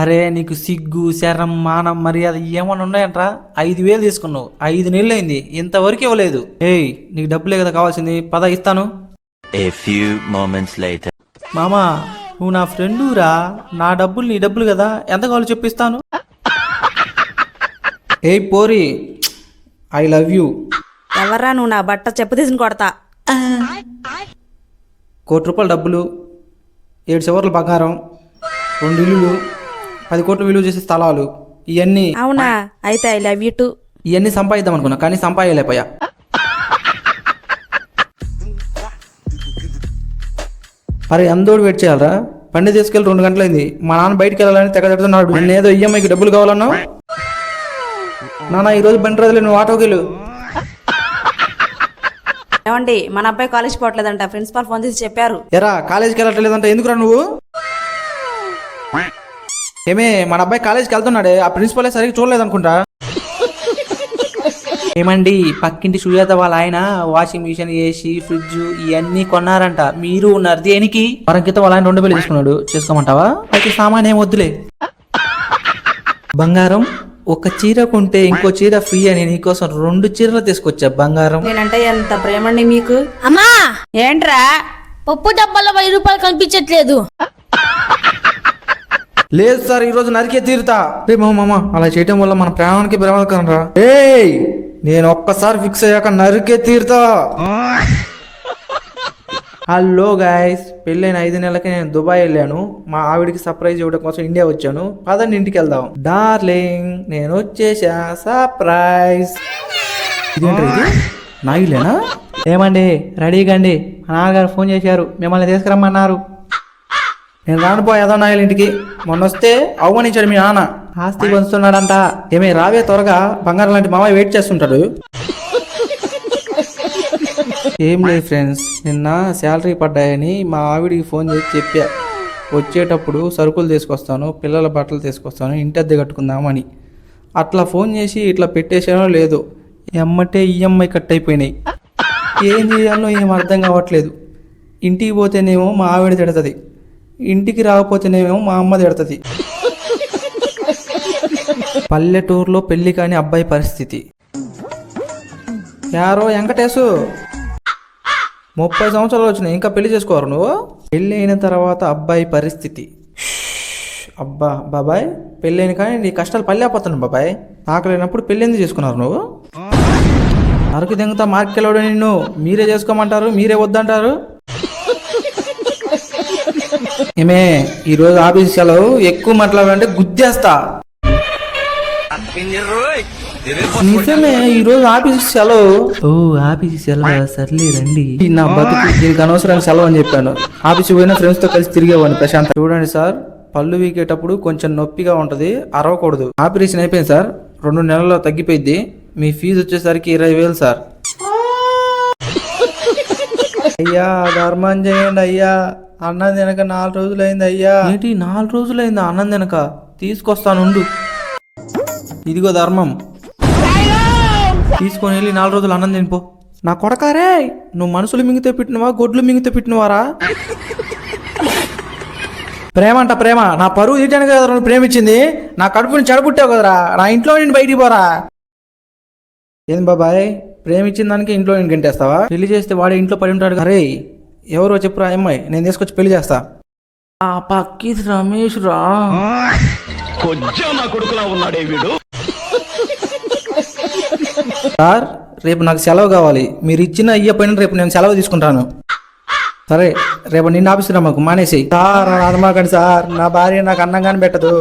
అరే నీకు సిగ్గు శరం మానం మర్యాద ఏమన్నా ఉన్నాయంట్రా? ఐదు వేలు తీసుకున్నావు. ఐదు నెలలు అయింది. ఇంతవరకు ఇవ్వలేదు. ఏయ్ నీకు డబ్బులే కదా కావాల్సింది. పద ఇస్తాను. మామా నువ్వు నా ఫ్రెండురా నా డబ్బులు నీ డబ్బులు కదా. ఎంత కావాలో చెప్పిస్తాను ఏయ్ పోరి. I love you. ఎవర్రా నువ్వు నా బట్ట చెప్పు తీసుకుని కొడతా? కోటి రూపాయల డబ్బులు ఏడు చివర్ల బంగారం రెండు ఇల్లులు. పది కోట్లు విలువ చేసే స్థలాలు ఇవన్నీ అవునా? అయితే ఐ లవ్ యూ టు ఇవన్నీ సంపాదిద్దాం అనుకున్నా కానీ సంపాదలేకపోయా అరే అందోడు వెయిట్ చేయాలరా. బండి తీసుకెళ్ళి రెండు గంటలైంది. మా నాన్న బయటికి వెళ్ళాలని తెగ తిడుతున్నాడు. నేను ఏదో ఈఎంఐకి డబ్బులు కావాలన్నా? నాన్న ఈరోజు బండి రోజులు నువ్వు ఆటోకి వెళ్ళు. ఏమండి మన అబ్బాయి కాలేజ్ పోవట్లేదంట. ప్రిన్సిపాల్ ఫోన్ చేసి చెప్పారు. ఎరా కాలేజీకి వెళ్ళట్లేదంటే. ఎందుకురా నువ్వు? ఏమే మన అబ్బాయి కాలేజీకి వెళ్తున్నాడే ఆ ప్రిన్సిపల్ సరిగ్గా చూడలేదనుకుంటా? ఏమండి పక్కింటి సుజాత వాళ్ళ ఆయన వాషింగ్ మిషన్ ఏసీ ఫ్రిడ్జ్ ఇవన్నీ కొన్నారంట. మీరు ఉన్నారు దేనికి వారం క్రితం వాళ్ళ ఆయన రెండు వేలు తీసుకున్నాడు. చేసుకోమంటావా? అయితే సామాన్ ఏం వద్దులే. బంగారం ఒక చీర కొంటే ఇంకో చీర ఫ్రీ అని నీకోసం రెండు చీరలు తీసుకొచ్చా బంగారం? నేనంటే ఎంత ప్రేమండి మీకు? అమ్మా! ఏంట్రా? పప్పు డబ్బాలో వెయ్యి రూపాయలు కనిపించట్లేదు. లేదు సార్ ఈ రోజు నరికే తీరుతా. రే మామ మామ అలా చేయటం వల్ల మన ప్రాణానికి ప్రమాదకరం రా ఏయ్ నేను ఒక్కసారి ఫిక్స్ అయ్యాక నరికే తీరుతా. హలో గాయస్ పెళ్ళైన ఐదు నెలలకి నేను దుబాయ్ వెళ్ళాను. మా ఆవిడికి సర్ప్రైజ్ ఇవ్వడం కోసం ఇండియా వచ్చాను. పదండి ఇంటికి వెళ్దాం. డార్లింగ్ నేను వచ్చేసా సర్ప్రైజ్. ఇదేంటి ఇది? నా ఇల్లేనా ఏమండి రెడీగా అండి. మా నాన్నగారు ఫోన్ చేశారు. మిమ్మల్ని తీసుకురమ్మన్నారు. నేను రానుపోయేదో నా ఇంటికి. మొన్న వస్తే అవమానించాడు మీ నాన్న. ఆస్తి పంచుతున్నాడంట. ఏమే రావే త్వరగా. బంగారం లాంటి మామయ్య వెయిట్ చేస్తుంటాడు. ఏం లేదు ఫ్రెండ్స్ నిన్న శాలరీ పడ్డాయని మా ఆవిడికి ఫోన్ చేసి చెప్పా. వచ్చేటప్పుడు సరుకులు తీసుకొస్తాను పిల్లల బట్టలు తీసుకొస్తాను ఇంటి అద్దె కట్టుకుందామని. అట్లా ఫోన్ చేసి ఇట్లా పెట్టేసానో లేదో ఎమ్మటే ఈఎంఐ కట్ అయిపోయినాయి. ఏం చేయాలో ఏం అర్థం కావట్లేదు. ఇంటికి పోతేనేమో మా ఆవిడ తిడుతుంది. ఇంటికి రాకపోతేనేమో మా అమ్మ తిడుతుంది. పల్లెటూరులో పెళ్ళి కాని అబ్బాయి పరిస్థితి. యారో వెంకటేశు! ముప్పై సంవత్సరాలు వచ్చినాయి ఇంకా పెళ్ళి చేసుకోరు నువ్వు? పెళ్ళి అయిన తర్వాత అబ్బాయి పరిస్థితి. అబ్బా బాబాయ్ పెళ్ళైన కానీ నీ కష్టాలు పల్లెపోతున్నాను బాబాయ్. ఆకలేనప్పుడు పెళ్ళి ఎందుకు చేసుకున్నారు నువ్వు? అరకు దెంగతా మార్కెళ్ళాడు నిన్ను. మీరే చేసుకోమంటారు మీరే వద్దంటారు? ఏమే ఈరోజు ఆఫీస్ సెలవు ఎక్కువ మాట్లాడాలంటే గుద్దేస్తా. నిజమే ఈరోజు ఆఫీస్ సెలవు. ఓ ఆఫీస్ సెలవు? సర్లే రండి. నా బతుకు దీనికి అనవసరం సెలవు అని చెప్పాను. ఆఫీస్ పోయిన ఫ్రెండ్స్తో కలిసి తిరిగేవాడిని ప్రశాంత్. చూడండి సార్ పళ్ళు వీకేటప్పుడు కొంచెం నొప్పిగా ఉంటది అరవకూడదు. ఆపరేషన్ అయిపోయింది సార్ రెండు నెలల్లో తగ్గిపోయింది మీ ఫీజు వచ్చేసరికి ఇరవై వేలు సార్. అయ్యా ధర్మం చేయండి అయ్యా. అన్నం తినక నాలుగు రోజులైంది అయ్యా. ఏంటి నాలుగు రోజులైంది? అన్నం తినక? తీసుకొస్తానుండు. ఇదిగో ధర్మం. తీసుకొని వెళ్ళి నాలుగు రోజులు అన్నం తినిపో. నా కొడకారే నువ్వు మనుషులు మింగితే పెట్టినవా గొడ్లు మింగితే పెట్టినవారా? ప్రేమ అంట ప్రేమ. నా పరువు తీయడానికి కదా ప్రేమించింది? నా కడుపుని చెడబుట్టావు కదరా. నా ఇంట్లో నేను బయటికి పోరా. ఏం బాబాయ్ ప్రేమించిన దానికి ఇంట్లో నేను గంటేస్తావా? పెళ్ళి చేస్తే వాడే ఇంట్లో పడి ఉంటాడు అరే ఎవరో చెప్పురా అమ్మాయి నేను తీసుకొచ్చి పెళ్ళి చేస్తా. ఆ పక్కిది రమేష్ రా. సార్ రేపు నాకు సెలవు కావాలి. మీరు ఇచ్చిన ఇయ్యపోయిన రేపు నేను సెలవు తీసుకుంటాను. సరే రేపు నిన్న ఆఫీస్ రమ్మకు మానేసి సార్ అనమాకండి సార్ నా భార్య నాకు అన్నంగానే పెట్టదు.